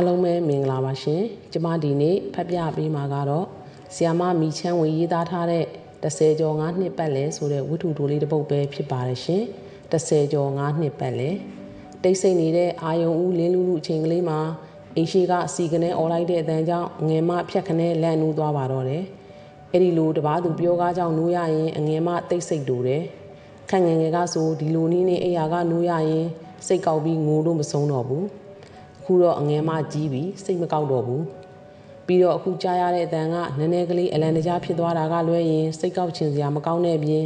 အားလုံးပဲမင်္ဂလာပါရှင်ကျမဒီနေ့ဖတ်ပြပေးမှာကတော့ဆီယာမမီချမ်းဝင်ရေးသားထားတဲ့30ကျော်9နှစ်ပတ်လဲဆိုတဲ့ဝတ္ထုတိုလေးတစ်ပုဒ်ပဲဖြစ်ပါတယ်ရှင်30ကျော်9နှစ်ပတ်လဲတိတ်ဆိတ်နေတဲ့အာယုံဦးလင်းလူလူအချိန်ကလေးမှာအိရှိကစီကနေអော်လိုက်တဲ့အတန်းကြောင့်ငယ်မဖြတ်ခနဲလန့်နူးသွားပါတော့တယ်အဲ့ဒီလိုတပားသူပြောကားကြောင့်နိုးရရင်အငယ်မတိတ်ဆိတ်တူတယ်ခန့်ငယ်ငယ်ကဆိုဒီလိုနည်းနဲ့အိယာကနိုးရရင်စိတ်ကောက်ပြီးငိုလို့မဆုံးတော့ဘူး အခုတော့အငယ်မကြီးပြီးစိတ်မကောက်တော့ဘူးပြီးတော့အခုကြားရတဲ့အတန်ကနည်းနည်းကလေးအလန်တကြားဖြစ်သွားတာကလွဲရင်စိတ်ကောက်ချင်စရာမကောင်းတဲ့ပြင်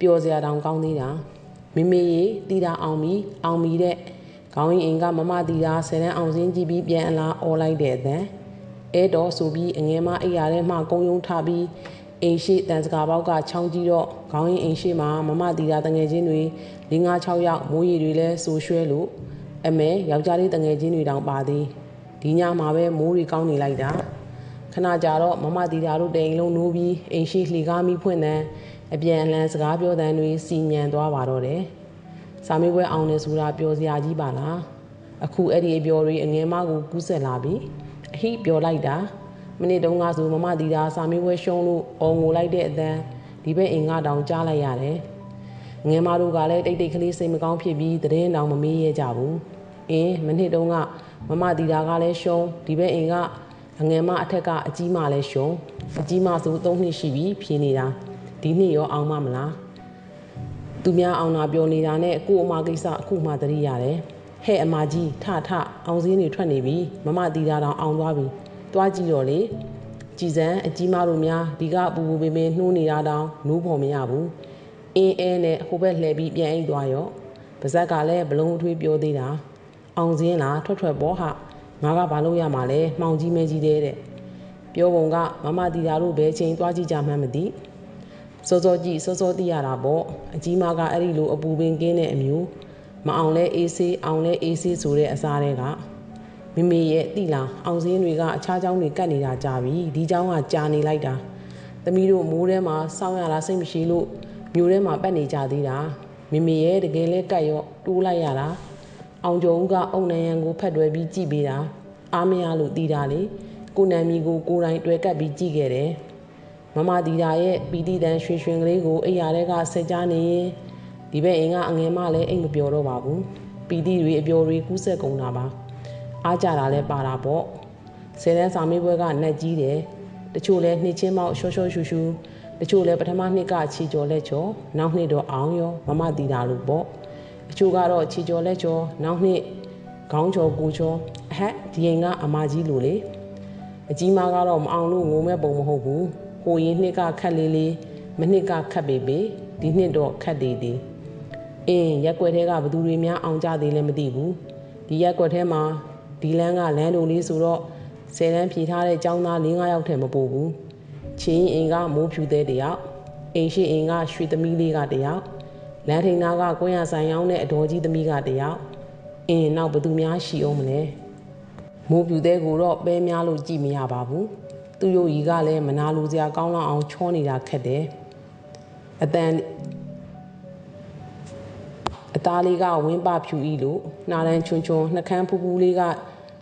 ပျော်စရာတောင်ကောင်းသေးတာမိမိရေတီတာအောင်ပြီအောင်ပြီတဲ့ခေါင်းရင်အိမ်ကမမတီတာဆယ်တန်းအောင်စင်းကြည့်ပြီးပြန်အလားអော်လိုက်တဲ့အတန်အဲတော့ဆိုပြီးအငယ်မအိယာထဲမှကုံယုံထားပြီးအိမ်ရှိတန်စကာပေါက်ကချောင်းကြီးတော့ခေါင်းရင်အိမ်ရှိမှာမမတီတာတငယ်ချင်းတွေ၄၅6ယောက်မိုးရီတွေလဲဆိုရွှဲလို့ အမေယောက်ျားလေးတငယ်ချင်းတွေတောင်ပါသေးဒီညမှာပဲမိုးတွေကောင်းနေလိုက်တာခဏကြာတော့မမတီတာတို့တိမ်လုံးနိုးပြီးအိမ်ရှိလှီကားမိဖွင့်တဲ့အပြန်အလှန်စကားပြောတဲ့တွေစီညံသွားပါတော့တယ်စာမေးပွဲအောင်နေဆိုတာပျော်စရာကြီးပါလားအခုအဲ့ဒီအပျော်တွေအငယ်မကိုကူးဆက်လာပြီအဟိပျော်လိုက်တာမိနစ်တုန်းကဆိုမမတီတာစာမေးပွဲရှုံးလို့အော်ငိုလိုက်တဲ့အတန်းဒီဘက်အိမ်ကတောင်ကြားလိုက်ရတယ်ငယ်မတို့ကလည်းတိတ်တိတ်ကလေးစိတ်မကောင်းဖြစ်ပြီးသတင်းတောင်မမေးရကြဘူး အင်းမနှစ်တုန်းကမမတီတာကလည်းရှုံးဒီဘက်အိမ်ကအငယ်မအထက်ကအကြီးမလည်းရှုံးအကြီးမဆို၃နှစ်ရှိပြီဖြေနေတာဒီနှစ်ရောအောင်မမလားသူများအောင်နာပြောနေတာနဲ့ကို့အမကိစ္စအခုမှသတိရတယ်ဟဲ့အမကြီးထထအောင်စင်းတွေထွက်နေပြီမမတီတာတောင်အောင်သွားပြီတွားကြည့်တော့လေကြည်စံအကြီးမတို့များဒီကပူပူပင်ပင်နှိုးနေတာတောင်နိုးဖို့မရဘူးအင်းအဲနဲ့ဟိုဘက်လှည့်ပြီးပြန်အိတ်သွားရောပါဇက်ကလည်းဘလုံးအထွေးပြောသေးတာ အောင်စင်းလားထွက်ထွက်ပေါ်ဟာငါကဘာလို့ရမှာလဲမှောင်ကြီးမဲကြီးတဲ့တဲ့ပြောပုံကမမတီတာတို့ဘယ်ချိန်သွားကြည့်ကြမှန်းမသိစောစောကြည့်စောစောသိရတာပေါ့အကြီးမကအဲ့ဒီလိုအပူပင်ကင်းတဲ့အမျိုးမအောင်လဲအေးဆေးအောင်လဲအေးဆေးဆိုတဲ့အစားတွေကမိမိရဲ့တိလာအောင်စင်းတွေကအခြားเจ้าတွေကတ်နေတာကြာပြီဒီเจ้าကကြာနေလိုက်တာသမီးတို့မိုးထဲမှာစောင်းရတာစိတ်မရှိလို့မျိုးထဲမှာပတ်နေကြသေးတာမိမိရဲ့တကယ်လဲကတ်ရောတိုးလိုက်ရတာ အောင်ကျော်ဦးကအုံနံရံကိုဖတ်တွယ်ပြီးကြည့်ပေးတာအားမရလို့တီးတာလေကိုနံမီကိုကိုယ်တိုင်တွယ်ကပ်ပြီးကြည့်ခဲ့တယ်မမတီတာရဲ့ပီတိတန်ရွှင်ရွှင်ကလေးကိုအိယာတွေကဆက်ကြားနေရင်ဒီဘက်အိမ်ကအငယ်မလည်းအိမ်မပြောတော့ပါဘူးပီတိတွေအပျော်တွေကူးဆက်ကုန်တာပါအားကြတာလည်းပါတာပေါ့ဆယ်တန်းစာမေးပွဲကနှက်ကြီးတယ်တချို့လည်းနှစ်ချင်းမောက်ရှော့ရှော့ရှူရှူတချို့လည်းပထမနှစ်ကချီကျော်လက်ချော်နောက်နှစ်တော့အောင်ရောမမတီတာလို့ပေါ့ အချို့ကတော့ချီကျော်လက်ချော်နောက်နှစ်ခေါင်းချော်ကိုချော်အဟက်ဒီရင်ကအမကြီးလို့လေအကြီးမားကတော့မအောင်လို့ငုံမဲ့ပုံမဟုတ်ဘူးဟိုရင်နှစ်ကခက်လေးလေးမနှစ်ကခက်ပေပေဒီနှစ်တော့ခက်သေးသေးအင်းရက်ွက်ထဲကဘသူတွေများအောင်ကြသေးလဲမသိဘူးဒီရက်ွက်ထဲမှာဒီလန်းကလမ်းတို့လေးဆိုတော့ဆယ်တန်းဖြေထားတဲ့ចောင်းသား၄၅ယောက်ထဲမပို့ဘူးချင်းအင်ကမိုးဖြူသေးတယောက်အိမ်ရှိအင်ကရွှေသမီးလေးကတယောက် လမ်းထိန်နာကကွင်းရဆိုင်ရောင်းတဲ့အတော်ကြီးသမီးကတယောက်အင်းနောက်ဘသူများရှိအောင်မလဲမိုးပြူတဲ့ကိုတော့ပဲများလို့ကြည့်မရပါဘူးသူ့ရုပ်ကြီးကလည်းမနာလိုစရာကောင်းလောက်အောင်ချောနေတာခက်တယ်အတန်အသားလေးကဝင်းပဖြူဤလို့နှာတန်းချွန်းချွန်းနှကန်းဖူးဖူးလေးက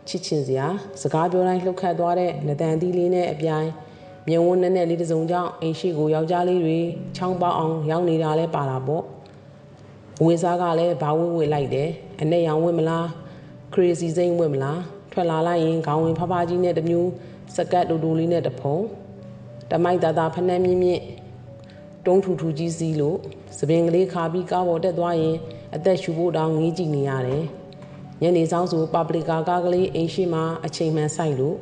ချစ်ချင်စရာစကားပြောတိုင်းလှုပ်ခတ်သွားတဲ့နတန်သီးလေးနဲ့အပြိုင်မြင်ဝန်းနဲ့နဲ့လေးတစ်စုံကြောင့်အိမ်ရှိကိုယောက်ျားလေးတွေချောင်းပေါအောင်ရောက်နေတာလဲပါတာပေါ့ ဝေစားကလည်းဘာဝဲဝဲလိုက်တယ်အနဲ့ရောင်ဝဲမလား crazy စိမ့်ဝဲမလားထွက်လာလိုက်ရင်ခေါင်းဝင်ဖဖကြီးနဲ့တမျိုးစကတ်တူတူလေးနဲ့တဖုံတမိုက်တာတာဖနှမ်းမြင့်မြင့်တုံးထူထူကြီးစီးလို့သပင်ကလေးခါပြီးကားပေါ်တက်သွားရင်အသက်ရှူဖို့တောင်ငေးကြည့်နေရတယ်ညနေဆောင်ဆိုပပလီကာကားကလေးအိမ်ရှိမှအချိန်မှန်ဆိုင်လို့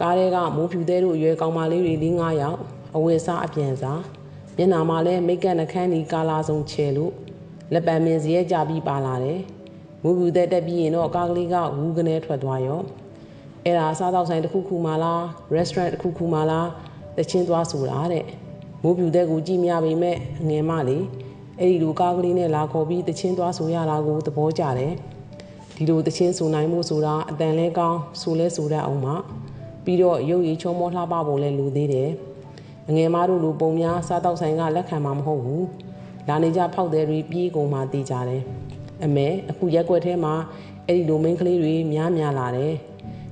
ကားထဲကမိုးဖြူသေးတို့အရွယ်ကောင်မလေးတွေ၄၅ယောက်အဝယ်စားအပြန်စားမျက်နာမှာလည်းမိတ်ကပ်နှခမ်းဒီကာလာဆုံးချဲလို့ လက်ပံမင်းစရဲကြပြီးပါလာတယ်မိုးဖြူသေးတက်ပြီးရင်တော့ကားကလေးကဝူးကနေထွက်သွားရောအဲ့ဒါစားတော့ဆိုင်တစ်ခုခုမှလား restaurant တစ်ခုခုမှလားတချင်းသွားဆိုတာတဲ့မိုးဖြူတဲ့ကိုကြည့်မြပေမဲ့ငယ်မလေးအဲ့ဒီလိုကားကလေးနဲ့လာခေါ်ပြီးတချင်းသွားဆိုရတာကိုသဘောကျတယ်ဒီလိုတချင်းဆိုနိုင်မှုဆိုတာအတန်လဲကောင်းဆိုလဲဆိုတတ်အောင်မှပြီးတော့ရုပ်ရည်ချုံမောလှပဖို့လဲလူသေးတယ်အငယ်မတို့လိုပုံများစားတော့ဆိုင်ကလက်ခံမှာမဟုတ်ဘူး လာနေကြဖောက်တဲ့တွေပြေးကုန်မှတည်ကြတယ်အမေအခုရက်ွက်ထဲမှာအဲ့ဒီလိုမင်းကလေးတွေများများလာတယ်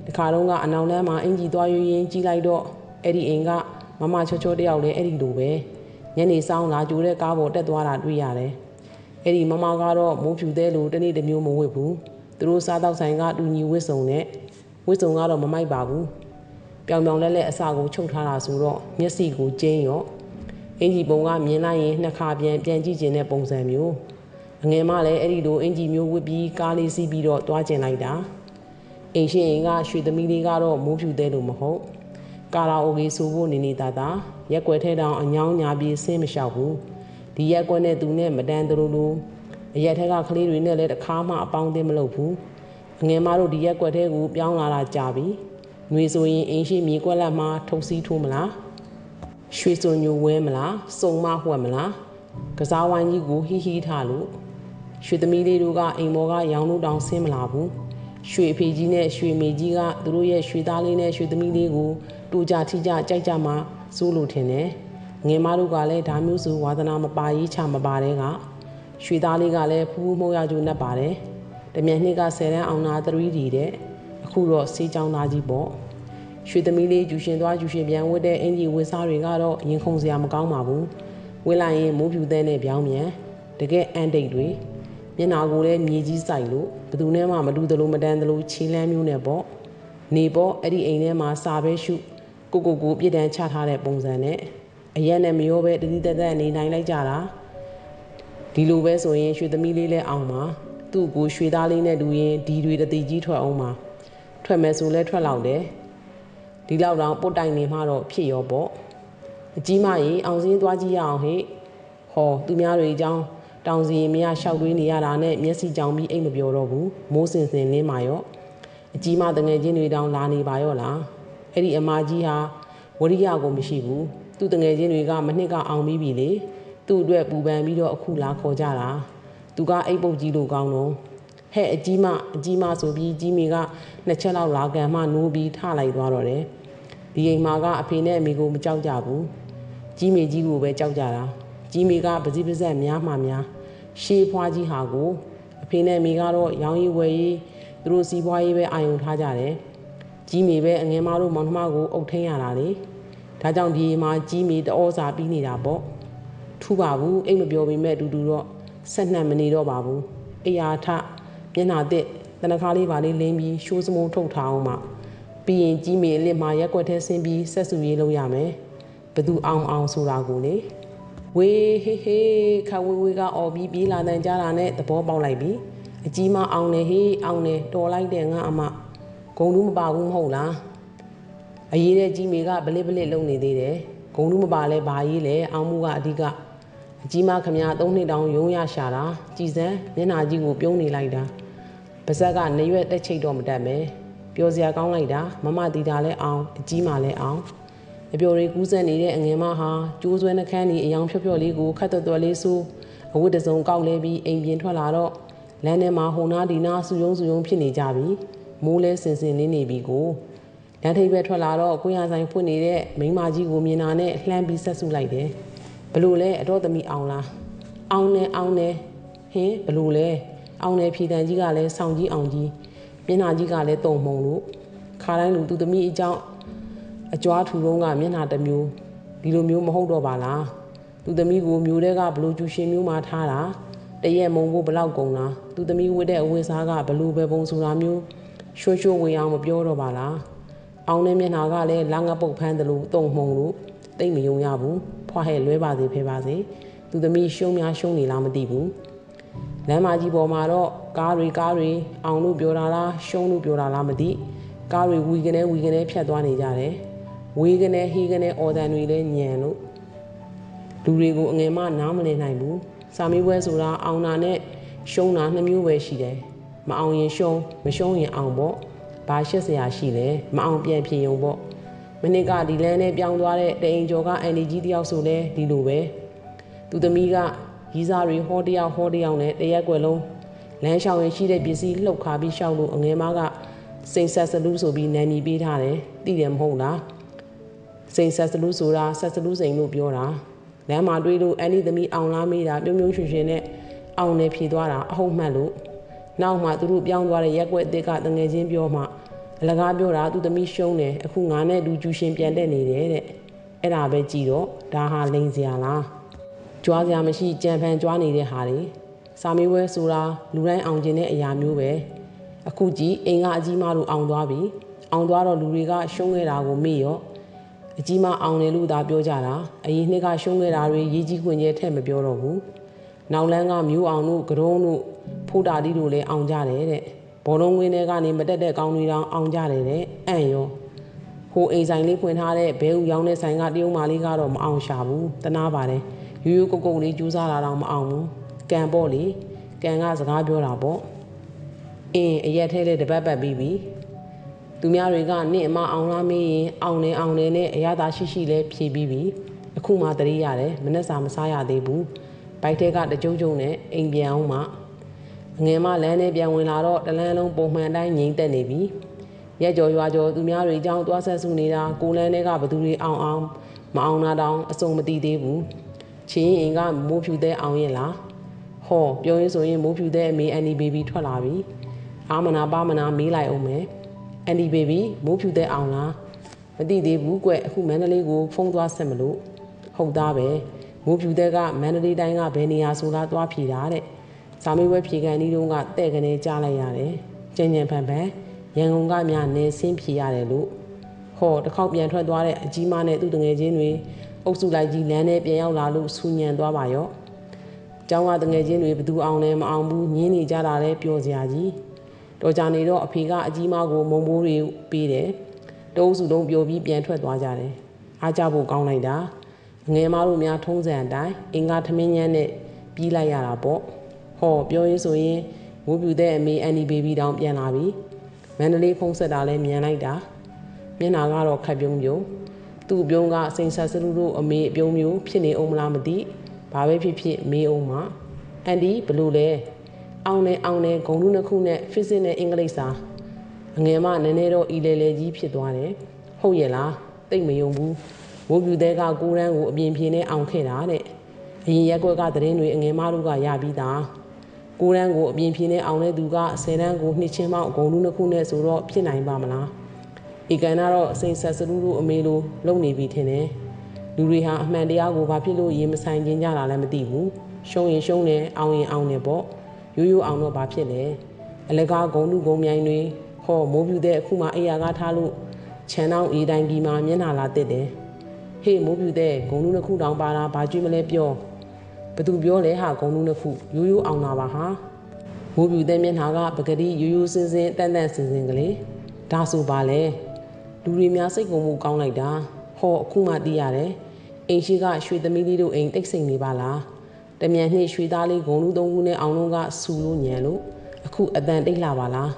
တခါတော့ကအနောင်လမ်းမှာအင်ကြီးသွားရွရင်ကြီးလိုက်တော့အဲ့ဒီအိမ်ကမမချောချောတယောက်လည်းအဲ့ဒီလိုပဲညနေဆောင်လာကြိုတဲ့ကားပေါ်တက်သွားတာတွေ့ရတယ်အဲ့ဒီမမကတော့မိုးဖြူသေးလို့တနေ့တစ်မျိုးမဝတ်ဘူးသူတို့စားတော့ဆိုင်ကတူညီဝတ်စုံနဲ့ဝတ်စုံကတော့မမိုက်ပါဘူးပြောင်ပြောင်လဲလဲအစာကိုချုပ်ထားတာဆိုတော့မျက်စိကိုကျင်းရော အင်ကြီးပုံကမြင်လိုက်ရင်နှစ်ခါပြန်ပြန်ကြည့်ကျင်တဲ့ပုံစံမျိုးအငယ်မလည်းအဲ့ဒီလိုအင်ကြီးမျိုးဝတ်ပြီးကားလေးစီးပြီးတော့တွားကျင်လိုက်တာအိမ်ရှိအိမ်ကရွှေသမီးလေးကတော့မိုးဖြူသေးလို့မဟုတ်ကာလာအိုကေဆိုဖို့နေနေတာတာရက်ွက်ထဲတောင်အညောင်းညာပြီးဆင်းမလျှောက်ဘူးဒီရက်ွက်နဲ့သူနဲ့မတန်တလို့လို့အရက်ထက်ကကလေးတွေနဲ့လည်းတခါမှအပေါင်းအသင်းမလုပ်ဘူးအငယ်မတို့ဒီရက်ွက်ထဲကိုပြောင်းလာတာကြာပြီຫນွေဆိုရင်အင်းရှိမြေကွက်လက်မှာထုတ်စီးထိုးမလား ရွှေစုံညိုဝဲမလားစုံမဝှက်မလားကစားဝိုင်းကြီးကိုဟီဟီထားလို့ရွှေသမီးလေးတို့ကအိမ်မော်ကရောင်လို့တောင်ဆင်းမလာဘူးရွှေအဖေကြီးနဲ့ရွှေမေကြီးကသူတို့ရဲ့ရွှေသားလေးနဲ့ရွှေသမီးလေးကိုတူကြထိကြကြိုက်ကြမှစိုးလို့ထင်တယ်ငယ်မတို့ကလည်းဒါမျိုးဆိုဝါသနာမပါရေးချမပါတဲ့ကရွှေသားလေးကလည်းဖူးဖူးမှုရကြုံနဲ့ပါတယ်တမြန်နှစ်က10တန်းအောင်နာ 3D တဲ့အခုတော့စေးချောင်းသားကြီးပေါ့ ရွှေသမီးလေးကျူရှင်သွားကျူရှင်ပြန်ဝတ်တဲ့အင်ကြီးဝတ်စားတွေကတော့ရင်ခုန်စရာမကောင်းပါဘူးဝတ်လိုက်ရင်မိုးဖြူသဲနဲ့ပြောင်းမြန်တကယ်အန်တိတ်တွေမျက်နာကိုလည်းမြေကြီးစိုက်လို့ဘယ်သူနဲ့မှမတူသလိုမတန်သလိုခြေလမ်းမျိုးနဲ့ပေါ့နေပေါ့အဲ့ဒီအိမ်ထဲမှာစာပဲရှုကိုကိုကိုပြစ်ဒဏ်ချထားတဲ့ပုံစံနဲ့အရက်နဲ့မရောပဲတတိတက်တက်နေနိုင်လိုက်ကြတာဒီလိုပဲဆိုရင်ရွှေသမီးလေးလည်းအောင်ပါသူ့ကိုရွှေသားလေးနဲ့တူရင်ဒီတွေတတိကြီးထွက်အောင်ပါထွက်မယ်ဆိုလဲထွက်လောက်တယ် ဒီလောက်တော့ပုတ်တိုင်နေမှတော့ဖြစ်ရောပေါ့အကြီးမကြီးအောင်စင်းသွားကြည့်ရအောင်ဟဲ့ဟောသူများတွေအကြောင်းတောင်စီရင်မရရှောက်တွေးနေရတာနဲ့မျက်စိကြောင်ပြီးအိတ်မပြောတော့ဘူးမိုးစင်စင်လင်းမာရော့အကြီးမတငယ်ချင်းတွေတောင်လာနေပါရော့လားအဲ့ဒီအမကြီးဟာဝရိယကိုမရှိဘူးသူတငယ်ချင်းတွေကမနှစ်ကအောင်ပြီးပြီလေသူ့အတွက်ပူပန်ပြီးတော့အခုလာခေါ်ကြတာသူကအိတ်ပုတ်ကြီးလိုကောင်းတော့ဟဲ့အကြီးမအကြီးမဆိုပြီးကြီးမေကနှစ်ချက်လောက်လာကန်မှနိုးပြီးထလိုက်သွားတော့တယ် ဒီအိမ်မှာကအဖေနဲ့အမေကိုမကြောက်ကြဘူးကြီးမေကြီးကိုပဲကြောက်ကြတာကြီးမေကပစီပစက်များမှများရှေးဖွားကြီးဟာကိုအဖေနဲ့အမေကတော့ရောင်းရည်ဝယ်ရေးသူတို့စီးပွားရေးပဲအာရုံထားကြတယ်ကြီးမေပဲအငယ်မတို့မောင်နှမကိုအုပ်ထင်းရတာလေဒါကြောင့်ဒီမှာကြီးမေတဩစာပြီးနေတာပေါ့ထူပါဘူးအိတ်မပြောပေမဲ့အတူတူတော့ဆက်နှံ့မနေတော့ပါဘူးအရာထမျက်နှာတစ်တနခါလေးပါလေးလင်းပြီးရှိုးစမုံထုတ်ထားအောင်မှ ပြီးရင်ကြီးမေအလစ်မှာရက်ွက်ထဲဆင်းပြီးဆက်စုရေးလုပ်ရမယ်ဘသူအောင်အောင်ဆိုတာကိုလေဝေးဟေးဟေးခဝေးဝေးကအော်ပြီးပြေးလာတဲ့ကြားတာနဲ့သဘောပေါက်လိုက်ပြီအကြီးမအောင်နေဟေးအောင်နေတော်လိုက်တဲ့ငါအမဂုံလူးမပါဘူးမဟုတ်လားအရေးတဲ့ကြီးမေကဗလစ်ဗလစ်လုံနေသေးတယ်ဂုံလူးမပါလဲဘာရေးလဲအောင်မှုကအဓိကအကြီးမခမရသုံးနှစ်တောင်ရုံးရရှာတာကြည်စံမျက်နာကြီးကိုပြုံးနေလိုက်တာပါဇက်ကနေရွက်တက်ချိတ်တော့မတတ်ပဲ ပျော်စရာကောင်းလိုက်တာမမတီတာလဲအောင်အကြီးမလဲအောင်အပျော်လေးကူးဆက်နေတဲ့အငယ်မဟာကျိုးဆွဲနှခမ်းဒီအယောင်ဖြော့ဖြော့လေးကိုခတ်တော်တော်လေးဆိုးအဝတ်တစုံကောက်လဲပြီးအိမ်ပြင်ထွက်လာတော့လမ်းထဲမှာဟိုနာဒီနာဆူယုံဆူယုံဖြစ်နေကြပြီမိုးလဲစင်စင်လေးနေပြီကိုလမ်းထိပ်ပဲထွက်လာတော့ကိုရဆိုင်ဖွင့်နေတဲ့မိန်းမကြီးကိုမြင်တာနဲ့လှမ်းပြီးဆက်စုလိုက်တယ်ဘလို့လဲအတော့သမီးအောင်လားအောင်နေအောင်နေဟင်ဘလို့လဲအောင်နေဖြီတန်ကြီးကလည်းဆောင်းကြီးအောင်ကြီး မျက်နှာကြီးကလည်းတုံမှုံလို့ခါတိုင်းလူသူသမီးအကြောင်းအကြွားထူတုံးကမျက်နှာတစ်မျိုးဒီလိုမျိုးမဟုတ်တော့ပါလားသူသမီးကိုမျိုးတဲ့ကဘလို့ကျူရှင်မျိုးမှထားတာတရက်မုံဖို့ဘလောက်ကုန်လားသူသမီးဝတ်တဲ့အဝတ်စားကဘလို့ပဲပုံဆိုတာမျိုးရွှွှွှဝင်အောင်မပြောတော့ပါလားအောင်တဲ့မျက်နှာကလည်းလာငပုတ်ဖမ်းတယ်လို့တုံမှုံလို့တိတ်မယုံရဘူးဖွားဟဲ့လွဲပါစေဖဲပါစေသူသမီးရှုံးများရှုံးနေလားမသိဘူး လမ်းမကြီးပေါ်မှာတော့ကားတွေကားတွေအောင်လို့ပြောတာလားရှုံးလို့ပြောတာလားမသိကားတွေဝီကနေဝီကနေဖြတ်သွားနေကြတယ်ဝေးကနေဟီးကနေအော်တန်တွေလည်းညံလို့လူတွေကိုအငယ်မနားမလည်နိုင်ဘူးစာမေးပွဲဆိုတာအောင်တာနဲ့ရှုံးတာနှစ်မျိုးပဲရှိတယ်မအောင်ရင်ရှုံးမရှုံးရင်အောင်ပေါ့ဘာရှက်စရာရှိလဲမအောင်ပြန်ဖြေရုံပေါ့မနစ်ကဒီလန်းနဲ့ပြောင်းသွားတဲ့တအိမ်ကျော်ကအန်ဒီကြီးတယောက်ဆိုလဲဒီလိုပဲသူသမီးက ရီးစားတွေဟောတယောက်ဟောတယောက်နဲ့တရက်ွယ်လုံးလမ်းလျှောက်ရင်ရှိတဲ့ပစ္စည်းလှုပ်ခါပြီးရှောက်လို့အငယ်မကစိန်ဆက်စလူးဆိုပြီးနာမည်ပေးထားတယ်သိတယ်မဟုတ်လားစိန်ဆက်စလူးဆိုတာဆက်စလူးစိန်လို့ပြောတာလမ်းမှာတွေးလို့အန်ဒီသမီးအောင်လားမေးတာပြုံးပြုံးရွှင်ရွှင်နဲ့အောင်နေဖြေသွားတာအဟုတ်မှတ်လို့နောက်မှသူတို့ပြောင်းသွားတဲ့ရက်ွက်အစ်စ်ကတငယ်ချင်းပြောမှအလကားပြောတာသူသမီးရှုံးတယ်အခုငါနဲ့လူကျူရှင်ပြန်တက်နေတယ်တဲ့အဲ့ဒါပဲကြည်တော့ဒါဟာလိန်စရာလား ကြွားစရာမရှိကြံဖန်ကြွားနေတဲ့ဟာတွေစာမေးပွဲဆိုတာလူတိုင်းအောင်ကျင်တဲ့အရာမျိုးပဲအခုကြည့်အိမ်ကအကြီးမတို့အောင်သွားပြီအောင်သွားတော့လူတွေကရှုံးခဲ့တာကိုမေ့ရောအကြီးမအောင်တယ်လို့သာပြောကြတာအရင်နှစ်ကရှုံးခဲ့တာတွေရေးကြီးခွင့်ကျဲထက်မပြောတော့ဘူးနောက်လန်းကမျိုးအောင်တို့ကရုံးတို့ဖိုးတာတီတို့လည်းအောင်ကြတယ်တဲ့ဘောလုံးဝင်းတွေကနေမတက်တဲ့ကောင်းတွေတောင်အောင်ကြတယ်တဲ့အံ့ရောဟိုအိမ်ဆိုင်လေးဖွင့်ထားတဲ့ဘဲဥရောင်းတဲ့ဆိုင်ကတရုံမာလေးကတော့မအောင်ရှာဘူးတနာပါတယ် ရိုးရိုးကုတ်ကုတ်လေးကျူးစားလာတော့မအောင်ဘူးကံပေါ့လေကံကစကားပြောတာပေါ့အင်းအရက်ထဲလေးတပတ်ပတ်ပြီးပြီသူများတွေကနင့်အမအောင်လားမေးရင်အောင်နေအောင်နေနဲ့အရသာရှိရှိလဲဖြေပြီးပြီအခုမှတတိရတယ်မနဲ့စာမစားရသေးဘူးဘိုက်ထဲကတကြုံကြုံနဲ့အိမ်ပြန်အောင်မှငယ်မလမ်းနဲ့ပြန်ဝင်လာတော့တလန်းလုံးပုံမှန်တိုင်းငိမ့်သက်နေပြီရက်ကျော်ရွာကျော်သူများတွေအကြောင်းသွားဆက်စုနေတာကိုလန်းတွေကဘသူတွေအောင်အောင်မအောင်နာတောင်အစုံမသိသေးဘူး ချင်းရင်ကမိုးဖြူတဲ့အောင်ရင်လားဟောပြောရင်းဆိုရင်မိုးဖြူတဲ့အမေအန်ဒီဘေဘီထွက်လာပြီအာမနာပါမနာမေးလိုက်အောင်မယ်အန်ဒီဘေဘီမိုးဖြူတဲ့အောင်လားမသိသေးဘူးကွအခုမန္တလေးကိုဖုန်းသွားဆက်မလို့ဟုတ်သားပဲမိုးဖြူတဲ့ကမန္တလေးတိုင်းကဘယ်နေရာဆိုလားသွားဖြေတာတဲ့စာမေးပွဲဖြေကန်ဒီတုန်းကတဲ့ကနေကြားလိုက်ရတယ်ကြင်ကြင်ဖန်ဖန်ရန်ကုန်ကများနေဆင်းဖြေရတယ်လို့ဟောတစ်ခေါက်ပြန်ထွက်သွားတဲ့အကြီးမနဲ့သူ့တငယ်ချင်းတွေ အုပ်စုလိုက်ကြီးလမ်းထဲပြန်ရောက်လာလို့ဆူညံသွားပါရော့။ကျောင်းကတငယ်ချင်းတွေဘသူအောင်လဲမအောင်ဘူးညင်းနေကြတာလဲပြောစရာကြီး။တော်ကြနေတော့အဖေကအကြီးမကိုမုံမိုးတွေပေးတယ်။တုံးစုလုံးပြိုပြီးပြန်ထွက်သွားကြတယ်။အားကြဖို့ကောင်းလိုက်တာ။ငယ်မတို့များထုံးစံအတိုင်းအင်္ဂါထမင်းညမ်းနဲ့ပြီးလိုက်ရတာပေါ့။ဟောပြောရင်းဆိုရင်ဝိုးပြူတဲ့အမေအန်နီဘေဘီတောင်ပြန်လာပြီ။မန္တလေးဖုံးဆက်တာလဲမြန်လိုက်တာ။မျက်နာကတော့ခက်ပြုံးပြုံး သူ့အပြုံးကစိန်ဆက်စလူတို့အမေအပြုံးမျိုးဖြစ်နေအောင်မလားမသိဘာပဲဖြစ်ဖြစ်မေးအောင်မအန်ဒီဘလို့လဲအောင်နေအောင်နေဂုံလူနှစ်ခုနဲ့ physics နဲ့အင်္ဂလိပ်စာအငယ်မနည်းနည်းတော့ဤလေလေကြီးဖြစ်သွားတယ်ဟုတ်ရဲ့လားတိတ်မယုံဘူးဝိုးပြူတဲ့ကကိုရန်ကိုအပြင်ပြေနဲ့အောင်ခဲ့တာတဲ့အရင်ရက်ွက်ကသတင်းတွေအငယ်မတို့ကရပြီးသားကိုရန်ကိုအပြင်ပြေနဲ့အောင်တဲ့သူက10တန်းကိုနှစ်ချင်းမောက်ဂုံလူနှစ်ခုနဲ့ဆိုတော့ဖြစ်နိုင်ပါမလား ဧကန်ကတော့စိန်ဆက်စလူတို့အမေလိုလုံနေပြီထင်တယ်လူတွေဟာအမှန်တရားကိုဘာဖြစ်လို့ရေမဆိုင်ခြင်းကြတာလဲမသိဘူးရှုံးရင်ရှုံးတယ်အောင်ရင်အောင်တယ်ပေါ့ရိုးရိုးအောင်တော့ဘာဖြစ်လဲအလကားဂုံလူဂုံမြိုင်တွေဟောမိုးပြူတဲ့အခုမှအိယာကားထားလို့ခြံတောင်အေးတိုင်းကြီးမှာမျက်နှာလာတက်တယ်ဟေးမိုးပြူတဲ့ဂုံလူနှစ်ခုတောင်ပါတာဘာကြွေးမလဲပြောဘသူပြောလဲဟာဂုံလူနှစ်ခုရိုးရိုးအောင်တာပါဟာမိုးပြူတဲ့မျက်နှာကပကတိရိုးရိုးစင်စင်တန်တန်စင်စင်ကလေးဒါဆိုပါလေ လူတွေများစိတ်ကုန်မှုကောင်းလိုက်တာဟောအခုမှသိရတယ်အိမ်ရှိကရွှေသမီးလေးတို့အိမ်တိတ်ဆိတ်နေပါလားတမြန်နှိရွှေသားလေးဂုံလူသုံးခုနဲ့အောင်လုံးကစူလို့ညံလို့အခုအတန်တိတ်လာပါလား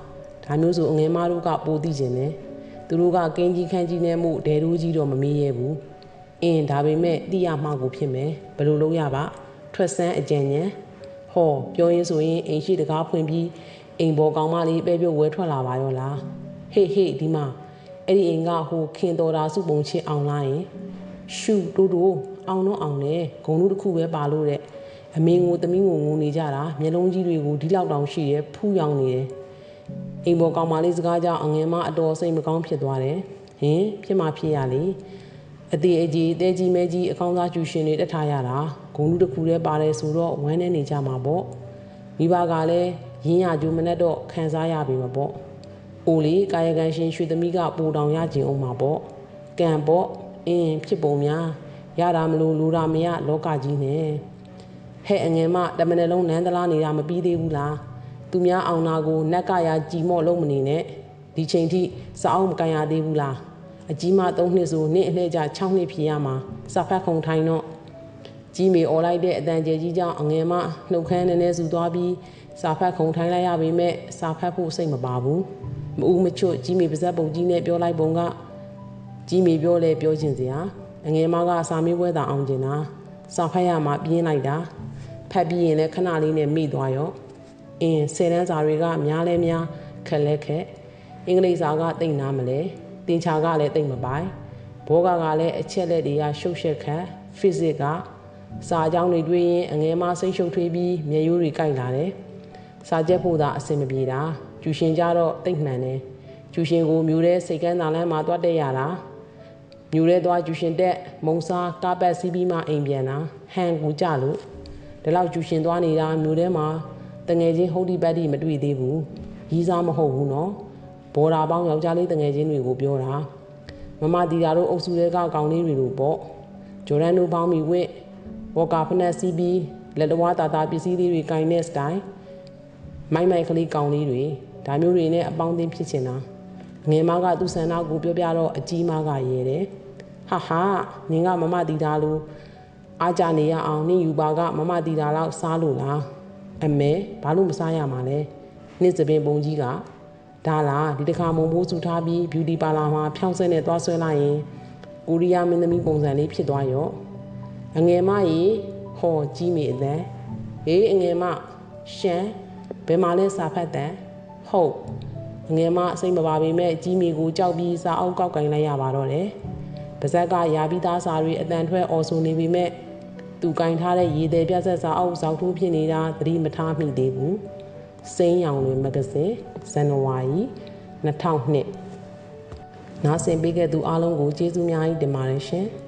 ဒါမျိုးဆိုအငယ်မတို့ကပိုသိကျင်တယ်သူတို့ကကင်းကြီးခန်းကြီးနဲ့မှုဒဲတို့ကြီးတော့မမေးရဘူးအင်းဒါပေမဲ့သိရမှကိုဖြစ်မယ်ဘယ်လိုလုပ်ရပါထွက်ဆန်းအကြံဉာဏ်ဟောပြောရင်းဆိုရင်အိမ်ရှိတကားဖွင့်ပြီးအိမ်ပေါ်ကောင်မလေးပဲပြုတ်ဝဲထွက်လာပါရောလားဟေ့ဟေ့ဒီမှာ အဲ့ဒီအိမ်ကဟိုခင်တော်တာစုပုံချင်းအောင်လာရင်ရှူတူတူအောင်တော့အောင်လေဂုံလူတစ်ခုပဲပါလို့တဲ့အမင်းကိုသမီးကိုငိုနေကြတာမျက်လုံးကြီးတွေကိုဒီလောက်တောင်ရှိရဲဖူးယောင်နေတယ်အိမ်ပေါ်ကောင်မလေးစကားကြောင့်အငယ်မအတော်စိတ်မကောင်းဖြစ်သွားတယ်ဟင်ဖြစ်မှဖြစ်ရလေအသေးအကြီးတဲကြီးမဲကြီးအကောင်းစားကျူရှင်တွေတက်ထားရတာဂုံလူတစ်ခုတည်းပါတယ်ဆိုတော့ဝမ်းနေနေကြမှာပေါ့မိဘကလည်းရင်းရကျူမနဲ့တော့ခံစားရပြီမှာပေါ့။ အိုလေကာယကံရှင်ရွှေသမီးကပူတောင်ရကျင်အောင်မှာပေါ့။ကံပေါ့အင်းဖြစ်ပုံများရတာမလို့လူတာမရလောကကြီးနဲ့ဟဲ့အငယ်မတမနယ်လုံးနန်းသလားနေတာမပြီးသေးဘူးလား။သူများအောင်နာကိုနက်ကရကြည်မော့လုံးမနေနဲ့ဒီချိန်ထိစအောင်မကန်ရသေးဘူးလား။အကြီးမ၃နှစ်ဆိုနှစ်အလှည့်ကြ6နှစ်ဖြေရမှာစဖက်ခုံထိုင်တော့ကြီးမေអော်လိုက်တဲ့အတန်ကျဲကြီးကြောင့်အငယ်မနှုတ်ခမ်းနည်းနည်းစုသွားပြီးစာဖတ်ခုံထိုင်းလိုက်ရပေမဲ့စာဖတ်ဖို့စိတ်မပါဘူး မဦးမချွတ်ကြီးမေပါဇက်ပုံကြီးနဲ့ပြောလိုက်ပုံကကြီးမေပြောလဲပြောချင်စရာအငယ်မကစာမေးပွဲသာအောင်ကျင်တာစာဖတ်ရမှပြင်းလိုက်တာဖတ်ပြီးရင်လည်းခဏလေးနဲ့မိသွားရောအင်းဆယ်တန်းစာတွေကများလဲများခက်လဲခက်အင်္ဂလိပ်စာကတိတ်နာမလဲတင်ချာကလည်းတိတ်မပိုင်ဘောကကလည်းအချက်လက်တွေကရှုပ်ရှက်ခက် physics ကစာအကြောင်းတွေတွေ့ရင်အငယ်မစိတ်ရှုပ်ထွေးပြီးမျက်ရိုးတွေကိုက်လာတယ်စာချက်ဖို့သာအဆင်မပြေတာ ကျူရှင်ကြတော့တိတ်မှန်တယ်ကျူရှင်ကိုမျိုးတဲ့စိတ်ကန်းသာလန်းမှာတွတ်တက်ရတာမျိုးတဲ့သွားကျူရှင်တက်မုံစားကားပတ်စီးပြီးမှအိမ်ပြန်တာဟန်ကူကြလို့ဒီလောက်ကျူရှင်သွားနေတာမျိုးတဲ့မှာတငယ်ချင်းဟုတ်ဒီပတ်ဒီမတွေ့သေးဘူးရီးစားမဟုတ်ဘူးနော်ဘော်ဒါပေါင်းယောက်ျားလေးတငယ်ချင်းတွေကိုပြောတာမမတီတာတို့အုပ်စုတွေကကောင်လေးတွေလို့ပေါ့ဂျိုရန်တို့ပေါင်းပြီးဝင့်ဘော်ကာဖနက်စီးပြီးလက်တော်တာတာပစ္စည်းလေးတွေကင်တဲ့စတိုင်မိုက်မိုက်ကလေးကောင်လေးတွေ ဒါမျိုးတွေနဲ့အပေါင်းအသင်းဖြစ်ချင်တာငယ်မကသူ့ဆန္ဒကိုပြောပြတော့အကြီးမကရဲတယ်ဟာဟာနင်ကမမတီတာလို့အားကြနေရအောင်နင်ယူပါကမမတီတာလောက်စားလို့လားအမေဘာလို့မစားရမှာလဲနှစ်စပင်ပုံကြီးကဒါလားဒီတစ်ခါမုံမိုးစုထားပြီး beauty parlor မှာဖြောင်းစက်နဲ့သွားဆွဲလိုက်ရင်ကိုရီးယားမင်းသမီးပုံစံလေးဖြစ်သွားရောအငယ်မကြီးဟောကြီးမိအသက်ဟေးအငယ်မရှမ်းဘယ်မှာလဲစာဖတ်တယ် ဟုတ်အငယ်မစိတ်မပါပေမဲ့ကြီးမိကိုကြောက်ပြီးစာအုပ်ကောက်ကင်လိုက်ရပါတော့တယ်ပါဇက်ကရာပြီးသားစာတွေအတန်ထွက်အော်ဆိုနေပေမဲ့သူကင်ထားတဲ့ရေသည်ပြဆက်စာအုပ်ဇောက်ထိုးဖြစ်နေတာသတိမထားမိသေးဘူးစိမ်းရောင်တွေမဂဇင်းဇန်နဝါရီ2002နားဆင်ပေးခဲ့သူအားလုံးကိုကျေးဇူးများကြီးတင်ပါတယ်ရှင်။